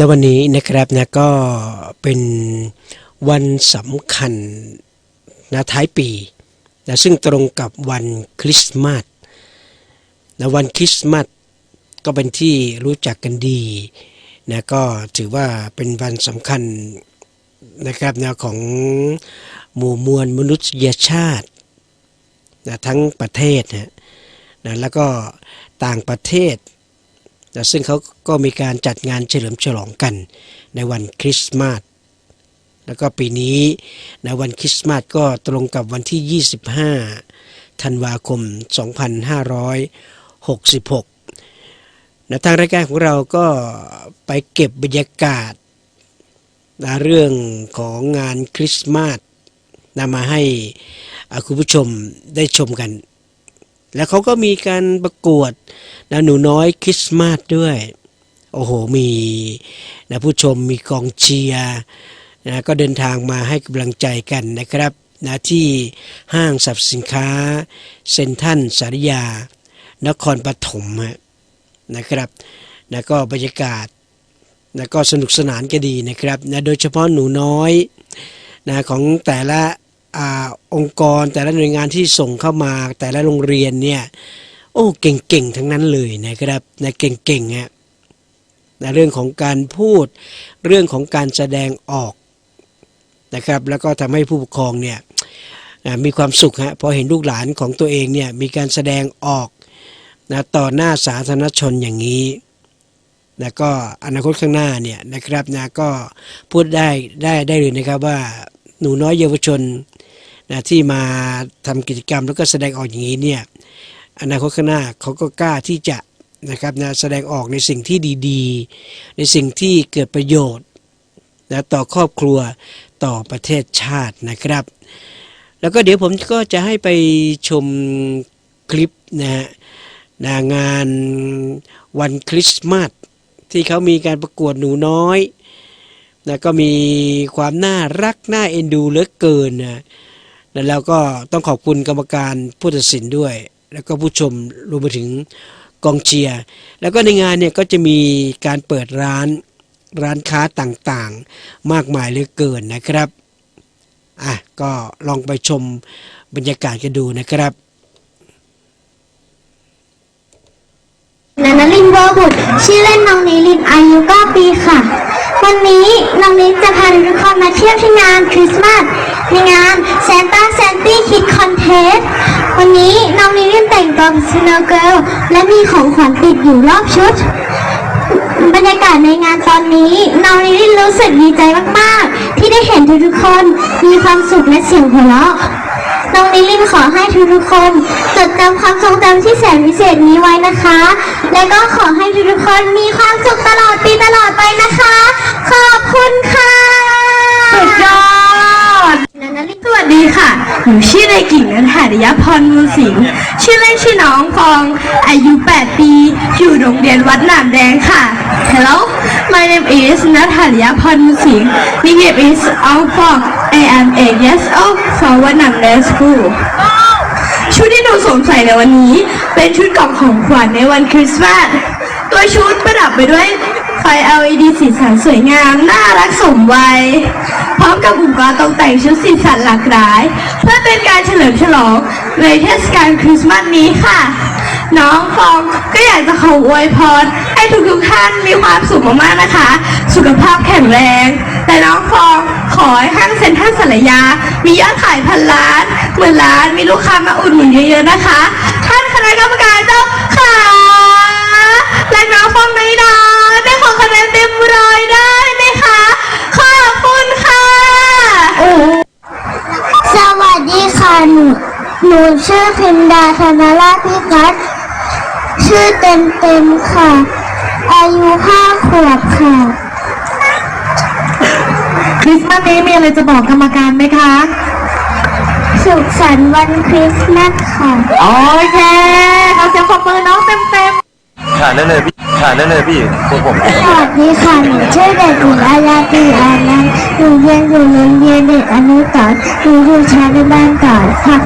ในวันนี้นะครับนะก็เป็นวันสำคัญนะท้ายปีนะซึ่งตรงกับวันคริสต์มาสนะวันคริสต์มาสก็เป็นที่รู้จักกันดีนะก็ถือว่าเป็นวันสำคัญนะครับนะของหมู่มวลมนุษยชาตินะทั้งประเทศนะนะแล้วก็ต่างประเทศ ซึ่งเขาก็มีการจัดงานเฉลิมฉลองกันในวันคริสต์มาสแล้วก็ปีนี้ในวันคริสต์มาสก็ตรงกับวันที่ 25 ธันวาคม 2566นะทางรายการของเราก็ไปเก็บบรรยากาศนะเรื่องของงานคริสต์มาสนะมาให้คุณผู้ชมได้ชมกัน แล้วเขาก็มีการประกวดนะหนูน้อยคริสต์มาสด้วย โอ้โห มีนะผู้ชมมีกองเชียร์นะก็เดินทางมาให้กำลังใจกันนะครับนะที่ห้างสรรพสินค้า เซ็นทัลสารยา นครปฐมนะครับนะก็บรรยากาศนะก็สนุกสนานก็ดีนะครับนะโดยเฉพาะหนูน้อยนะของแต่ละ อองค์กรแต่ละหน่วยงานที่ส่งเข้ามาแต่ละโรงเรียนเนี่ยโอ้เก่งๆทั้งนั้นเลยนะครับนะเก่งๆฮะนะเรื่องของการพูดเรื่องของการแสดงออกนะครับแล้วก็ทำให้ผู้ปกครองเนี่ยนะมีความสุขฮะพอเห็นลูกหลานของตัวเองเนี่ยมีการแสดงออกนะต่อหน้าสาธารณชนอย่างนี้นะก็อนาคตข้างหน้าเนี่ยนะครับนะก็พูดได้ได้ได้เลยนะครับว่า หนูน้อยเยาวชนนะที่มาทำกิจกรรมแล้วก็แสดงออกอย่างนี้เนี่ยอนาคตข้างหน้าเขาก็กล้าที่จะนะครับนะแสดงออกในสิ่งที่ดีๆ ในสิ่งที่เกิดประโยชน์นะต่อครอบครัวต่อประเทศชาตินะครับ แล้วก็เดี๋ยวผมก็จะให้ไปชมคลิปนะฮนะงานวันคริสต์มาสที่เขามีการประกวดหนูน้อย นะก็มีความน่ารักน่าเอ็นดูเหลือเกินนะแล้วก็ต้องขอบคุณกรรมการผู้ตัดสินด้วย แล้วก็ผู้ชมรวมไปถึงกองเชียร์แล้วก็ในงานเนี่ยก็จะมีการเปิดร้านร้านค้าต่างๆ มากมายเหลือเกินนะครับอะก็ลองไปชมบรรยากาศกันดูนะครับนันนลินเวอร์บุตรชื่อเล่นน้องนิลินอายุ9ปีค่ะ วันนี้ เที่ยวที่งานคริสต์มาสในงาน Santa Santy Kid Contest วันนี้น้องนิลินแต่งตัวเป็น Snow Girl และมีของขวัญติดอยู่รอบชุด บรรยากาศในงานตอนนี้น้องนิลินรู้สึกดีใจมากๆ ที่ได้เห็นทุกๆคนมีความสุขและเสียงหัวเราะน้องนิลินขอให้ทุกๆคนจดจำความทรงจำที่แสนพิเศษนี้ไว้นะคะ และก็ขอให้ทุกๆคนมีความสุขตลอดปีตลอดไปนะคะ ขอบคุณค่ะ สุดยอด นันนลิน สวัส ดีค่ะ หนูชื่อในกิ่งนันหาริยพรมูลสิงห์ชื่อเล่นชื่อน้องฟอง อายุ 8 ปี อยู่โรงเรียนวัดหนามแดงค่ะ Hello my name is นัทหาริยพรมูลสิงห์ nickname is Ong Fong I am 8 years old from วัดหนามแดง school ชุดที่หนูสวมใส่ในวันนี้ เป็นชุดกล่องของขวัญในวันคริสต์มาสตัวชุดประดับไปด้วยไฟ LED สีสันสวยงาม น่ารักสมวัย อมกับกลุ่มก้ณ์ตกแต่งชุดสีสันหลากหลาย เพื่อเป็นการเฉลิมฉลองในเทศกาลคริสต์มาสนี้ค่ะ น้องฟองก็อยากจะขออวยพรให้ทุกทุกท่านมีความสุขมากๆนะคะ สุขภาพแข็งแรง แต่น้องฟองขอให้ห้างเซ็นทรัลสัลยา มียอดขายพันล้านหมื่นล้านมีลูกค้ามาอุดหนุนเยอะๆนะคะ ท่านคณะกรรมการเจ้าค่ะและน้องฟองในดาได้ขอคะแนนเต็มร้อยได้ไหมคะขอบคุณ ชื่อพิมดาธนราชพิพัฒน์ชื่อเต็มเต็มๆค่ะ อายุห้าขวบค่ะ คริสต์มาสนี้มีอะไรจะบอกกรรมการไหมคะ สุขสันต์วันคริสต์มาสค่ะ โอเค ขอเสียงปรบมือน้องเต็มเต็มถ่ายได้เลยพี่ ถ่ายได้เลยพี่พวกผมสวัสดีค่ะหนูชื่อเด็กหญิงอาญาตีอานันต์หนูเรียนอยู่โรงเรียนเด็กอนุสรณ์หนูอยู่ชั้นอนุบาลก่อนค่ะ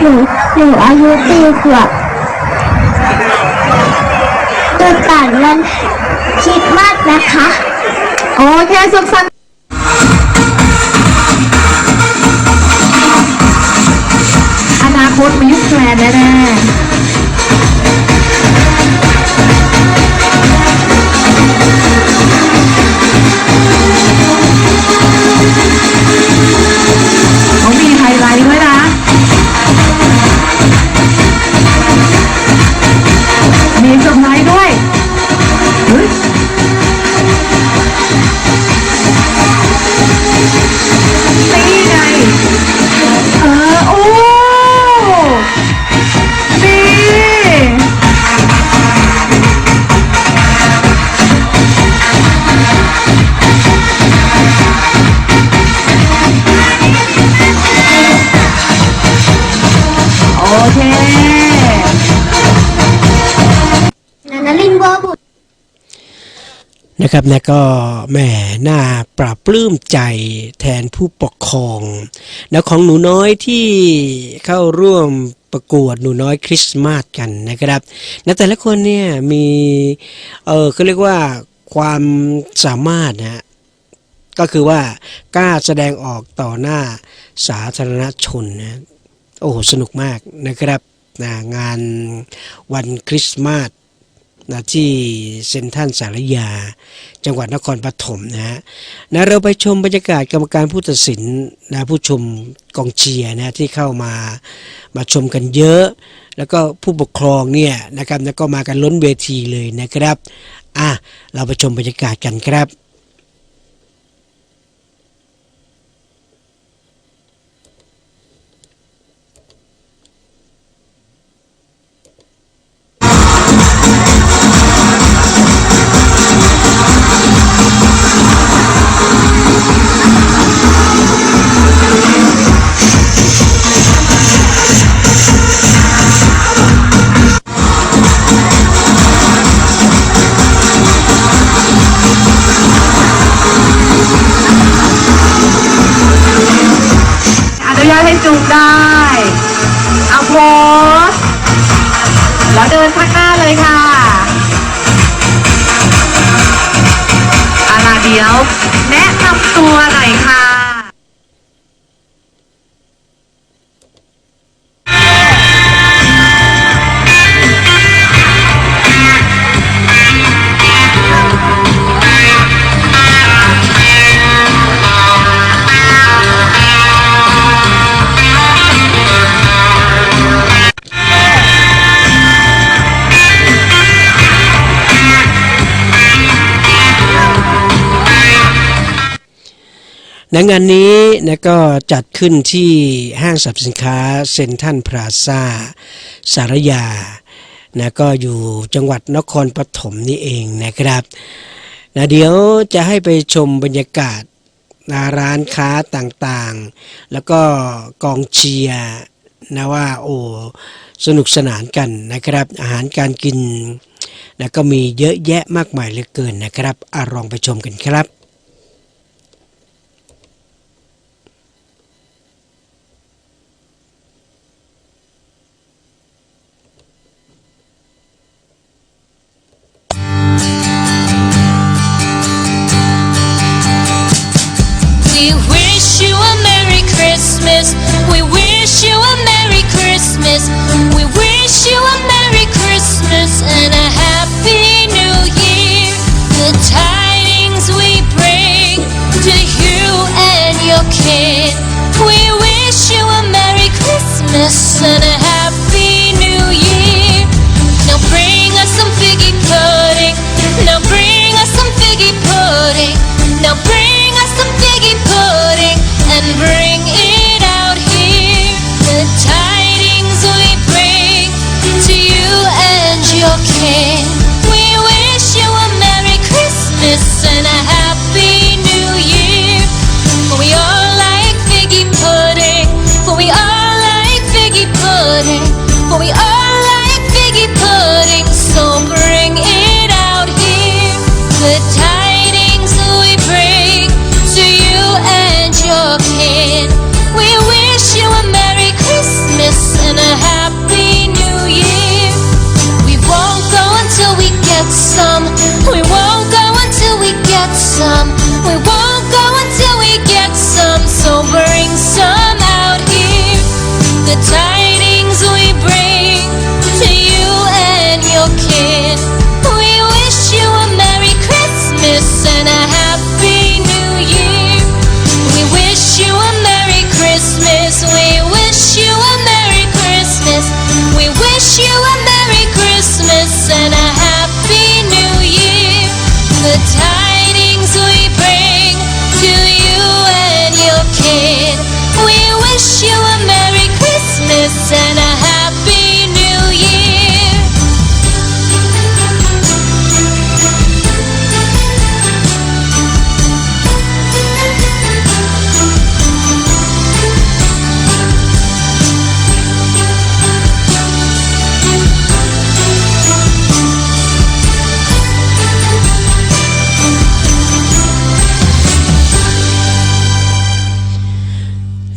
หนูหนูอายุตีขวบตุดป่านวันคริดมากนะคะๆโอเคสุขสันต์อนาคตมิสแกรนด์แน่ๆ มีเซอร์ไพรส์ด้วยเฮ้ยนี่ไง เออ โอ้นี่โอเค นันนลินวบุตรนะครับนะก็แหม่น่าปราบปลื้มใจแทนผู้ปกครองแล้วของหนูน้อยที่เข้าร่วมประกวดหนูน้อยคริสต์มาสกันนะครับนะแต่ละคนเนี่ยมีเออเขาเรียกว่าความสามารถนะฮะก็คือว่ากล้าแสดงออกต่อหน้าสาธารณชนนะโอ้โหสนุกมากนะครับนะงานวันคริสต์มาส นะที่เซ็นทรัลสารยา จังหวัดนครปฐมนะฮะนะเราไปชมบรรยากาศกรรมการผู้ตัดสินนะผู้ชมกองเชียร์นะที่เข้ามามาชมกันเยอะ แล้วก็ผู้ปกครองเนี่ยนะครับแล้วก็มากันล้นเวทีเลยนะครับอะเราไปชมบรรยากาศกันครับ นุ ในงานนี้นะก็จัดขึ้นที่ห้างสรรพสินค้าเซ็นทรัลพลาซ่าสารยานะก็อยู่จังหวัดนครปฐมนี่เองนะครับนะเดี๋ยวจะให้ไปชมบรรยากาศนะร้านค้าต่างๆ แล้วก็กองเชียร์นะว่าโอ้สนุกสนานกันนะครับ อาหารการกินนะก็มีเยอะแยะมากมายเหลือเกินนะครับอลองไปชมกันครับ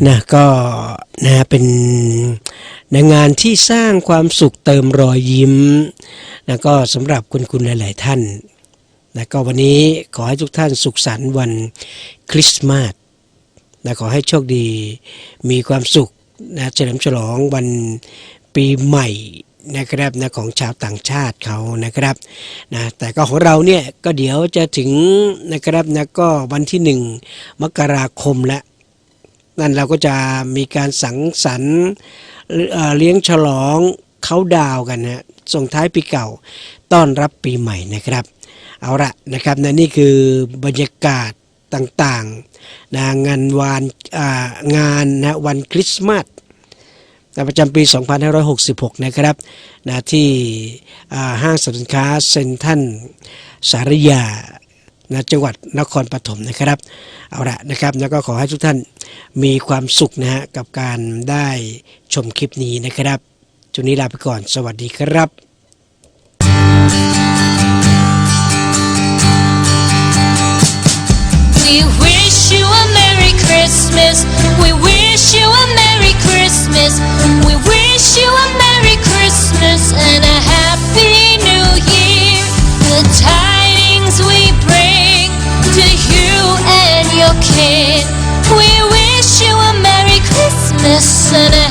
นะก็นะเป็นในงานที่สร้างความสุขเติมรอยยิ้มนะก็สำหรับคุณคุณหลาย ๆ ท่านนะก็วันนี้ขอให้ทุกท่านสุขสันต์วันคริสต์มาสนะขอให้โชคดีมีความสุขนะเฉลิมฉลองวันปีใหม่นะครับนะของชาวต่างชาติเขานะครับนะแต่ก็ของเราเนี่ยก็เดี๋ยวจะถึงนะครับนะก็วันที่หนึ่งมกราคมแล้ว นั่นเราก็จะมีการสังสรรค์เลี้ยงฉลองเขาดาวกันนะส่งท้ายปีเก่าต้อนรับปีใหม่นะครับ เอาละนะครับนะนี่คือบรรยากาศต่างๆนะงานวานงานนะวันคริสต์มาสนะประจำปี 2566 นะครับนะที่ห้างสรรพสินค้าเซ็นทรัลสารยา นะจังหวัดนครปฐมนะครับ เอาละนะครับ แล้วก็ขอให้ทุกท่านมีความสุขนะฮะกับการได้ชมคลิปนี้นะครับจุนนี้ลาไปก่อน สวัสดีครับ time. to you and your kin, We wish you a Merry Christmas and a